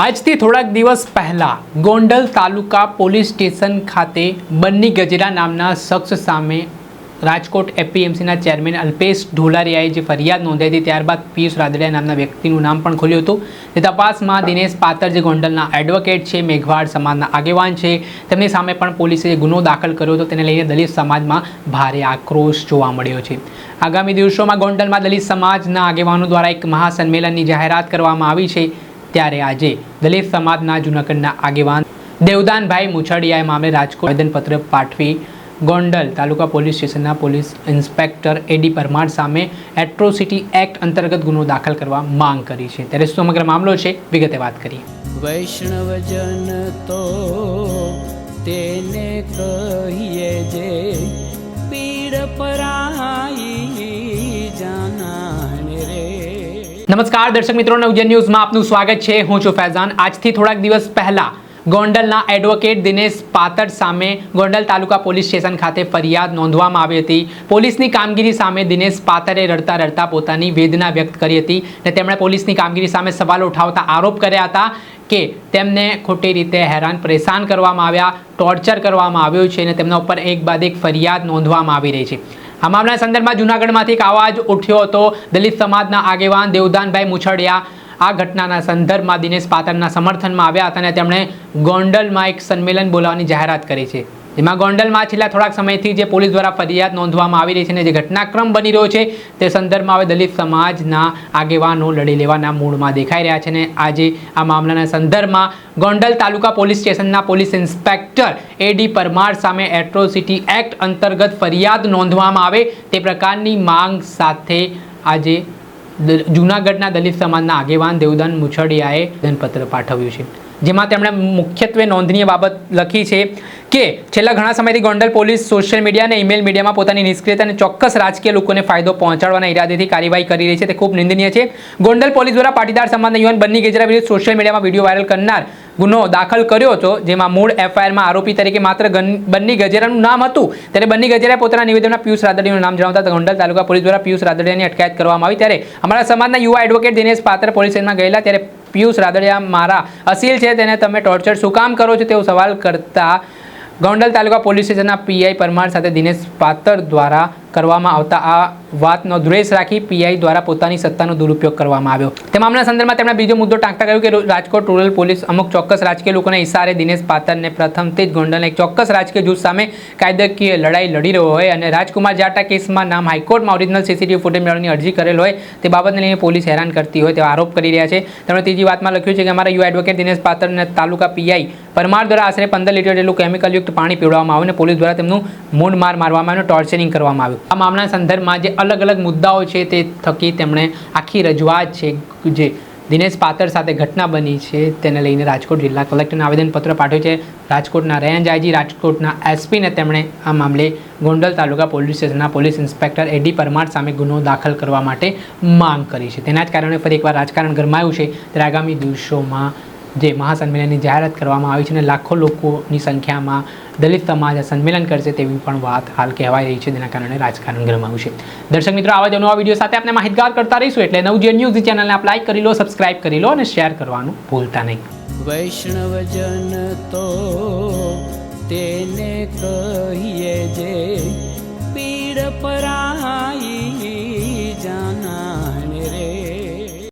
આજથી થોડાક દિવસ પહેલા ગોંડલ તાલુકા પોલીસ સ્ટેશન ખાતે બન્ની ગજેરા નામના શખ્સ સામે રાજકોટ એપીએમસીના ચેરમેન અલ્પેશ ઢોલારિયાએ જે ફરિયાદ નોંધાઈ હતી ત્યારબાદ પિયુષ રાદડિયા નામના વ્યક્તિનું નામ પણ ખોલ્યું હતું. તે તપાસમાં દિનેશ પાતર જે ગોંડલના એડવોકેટ છે મેઘવાડ સમાજના આગેવાન છે, તેમની સામે પણ પોલીસે ગુનો દાખલ કર્યો હતો. તેને લઈને દલિત સમાજમાં ભારે આક્રોશ જોવા મળ્યો છે. આગામી દિવસોમાં ગોંડલમાં દલિત સમાજના આગેવાનો દ્વારા એક મહાસંમેલનની જાહેરાત કરવામાં આવી છે. ત્યારે આજે દલિત સમાજના જૂનાગઢના આગેવાન દેવદાનભાઈ મુછડિયાએ મામલે રાજકોટ આવેદનપત્ર પાઠવી ગોંડલ તાલુકા પોલીસ સ્ટેશનના police inspector A D Parmar સામે એટ્રોસિટી એક્ટ અંતર્ગત ગુનો દાખલ કરવા માંગ કરી છે. ત્યારે સમગ્ર મામલો છે, વિગતે વાત કરીએ. વૈષ્ણવજન તો તેને કહીએ જે નમસ્કાર, દર્શક મિત્રો, નવજન ન્યૂઝમાં આપનું સ્વાગત છે. હું છું ફૈઝાન. આજથી થોડાક દિવસ પહેલા ગોંડલના એડવોકેટ દિનેશ પાતર સામે ગોંડલ તાલુકા પોલીસ સ્ટેશન ખાતે ફરિયાદ નોંધવામાં આવી હતી. પોલીસની કામગીરી સામે દિનેશ પાતરે રડતા રડતા પોતાની વેદના વ્યક્ત કરી હતી અને તેમણે પોલીસની કામગીરી સામે સવાલો ઉઠાવતા આરોપ કર્યા હતા કે તેમને ખોટી રીતે હેરાન, પરેશાન કરવામાં આવ્યા, ટોર્ચર કરવામાં આવ્યું છે અને તેમના ઉપર એક બાદ એક ફરિયાદ નોંધવામાં આવી રહી છે. આ મામલાના સંદર્ભમાં જૂનાગઢમાંથી એક અવાજ ઉઠ્યો હતો. દલિત સમાજના આગેવાન દેવદાનભાઈ મુછડિયા આ ઘટનાના સંદર્ભમાં દિનેશ પાતરના સમર્થનમાં આવ્યા હતા અને તેમણે ગોંડલમાં એક સંમેલન બોલાવવાની જાહેરાત કરી છે. જેમાં ગોંડલમાં છેલ્લા થોડાક સમયથી જે પોલીસ દ્વારા ફરિયાદ નોંધવામાં આવી રહી છે અને જે ઘટનાક્રમ બની રહ્યો છે, તે સંદર્ભમાં હવે દલિત સમાજના આગેવાનો લડી લેવાના મૂડમાં દેખાઈ રહ્યા છે અને આજે આ મામલાના સંદર્ભમાં ગોંડલ તાલુકા પોલીસ સ્ટેશનના police inspector A D Parmar સામે એટ્રોસિટી એક્ટ અંતર્ગત ફરિયાદ નોંધવામાં આવે તે પ્રકારની માંગ સાથે આજે જૂનાગઢના દલિત સમાજના આગેવાન દેવદાન મુછડિયાએ ધનપત્ર પાઠવ્યું છે. જેમાં તેમણે મુખ્યત્વે નોંધનીય બાબત લખી છે કે છેલ્લા ઘણા સમયથી ગોંડલ પોલીસ સોશિયલ મીડિયા અને ઈમેલ મીડિયામાં પોતાની નિષ્ક્રિયતા અને ચોક્કસ રાજકીય લોકોને ફાયદો પહોંચાડવાના ઈરાદેથી કાર્યવાહી કરી રહી છે. તે ખૂબ નિંદનીય છે. ગોંડલ પોલીસ દ્વારા પાટીદાર સમાજના યુવાન બન્ની ગેજરા વિરુદ્ધ સોશિયલ મીડિયામાં વીડિયો વાયરલ કરનાર ગુનો દાખલ કર્યો હતો, જેમાં મૂળ એફઆઈઆરમાં આરોપી તરીકે માત્ર બન્ની ગજેરાનું નામ હતું. ત્યારે બન્ની ગજેરાએ પોતાના નિવેદનમાં પિયુષ રાદડીનું નામ જણાવતા ગોંડલ તાલુકા પોલીસ દ્વારા પિયુષ રાદડિયાની અટકાયત કરવામાં આવી. ત્યારે અમારા સમાજના યુવા એડવોકેટ દિનેશ પાત્ર પોલીસ ગયેલા. ત્યારે પિયુષ રાદડિયા મારા અસીલ છે, તેને તમે ટોર્ચર શું કામ કરો છો તેવો સવાલ કરતા ગોંડલ તાલુકા પોલીસ સ્ટેશનના પીઆઈ પરમાર સાથે દિનેશ પાતર દ્વારા કરવામાં આવતા આ વાતનો દ્વેષ રાખી પીઆઈ દ્વારા પોતાની સત્તાનો દુરુપયોગ કરવામાં આવ્યો. તે મામલા સંદર્ભમાં તેમણે બીજો મુદ્દો ટાંકતા કહ્યું કે રાજકોટ રૂરલ પોલીસ અમુક ચોક્કસ રાજકીય લોકોના ઇશારે દિનેશ પાતરને પ્રથમથી જ ગોંડલને એક ચોક્કસ રાજકીય જૂથ સામે કાયદાકીય લડાઈ લડી રહ્યો હોય અને રાજકુમાર જાટા કેસમાં નામ હાઈકોર્ટમાં ઓરિજિનલ સીસીટીવી ફૂટેજ મેળવવાની અરજી કરેલ હોય તે બાબતને લઈને પોલીસ હેરાન કરતી હોય તેવા આરોપ કરી રહ્યા છે. તેમણે ત્રીજી વાતમાં લખ્યું છે કે અમારા યુ એડવોકેટ દિનેશ પાતર અને તાલુકા પીઆઈ પરમાર દ્વારા આશરે પંદર લીટર જેટલું કેમિકલયુક્ત પાણી પીવડાવવામાં આવ્યું અને પોલીસ દ્વારા તેમનું મૂંઢ માર મારવામાં આવ્યું ટોર્ચરિંગ કરવામાં આવ્યું. આ મામલાના સંદર્ભમાં જે અલગ અલગ મુદ્દાઓ છે તે થકી તેમણે આખી રજૂઆત છે જે દિનેશ પાતર સાથે ઘટના બની છે તેને લઈને રાજકોટ જિલ્લા કલેક્ટરને આવેદનપત્ર પાઠવ્યું છે. રાજકોટના રેન્જ આઈજી રાજકોટના એસપીને તેમણે આ મામલે ગોંડલ તાલુકા પોલીસ સ્ટેશનના police inspector A D Parmar સામે ગુનો દાખલ કરવા માટે માંગ કરી છે. તેના જ કારણે ફરી એકવાર રાજકારણ ગરમાયું છે. ત્યારે આગામી દિવસોમાં જે મહાસંમેલનની જાહેરાત કરવામાં આવી છે અને લાખો લોકોની સંખ્યામાં દલિત સમાજ સંમેલન કરશે તેવી પણ વાત હાલ કહેવાઈ રહી છે, જેના કારણે રાજકારણ ગરમાયું છે. દર્શક મિત્રો, આવા જ નવા વીડિયો સાથે આપણે માહિતગાર કરતા રહીશું. એટલે નવજીવન ન્યૂઝ ચેનલને આપ લાઇક કરી લો, સબસ્ક્રાઇબ કરી લો અને શેર કરવાનું ભૂલતા નહીં. વૈષ્ણવજન તો તેને કહીએ જે પીડ પરાઈ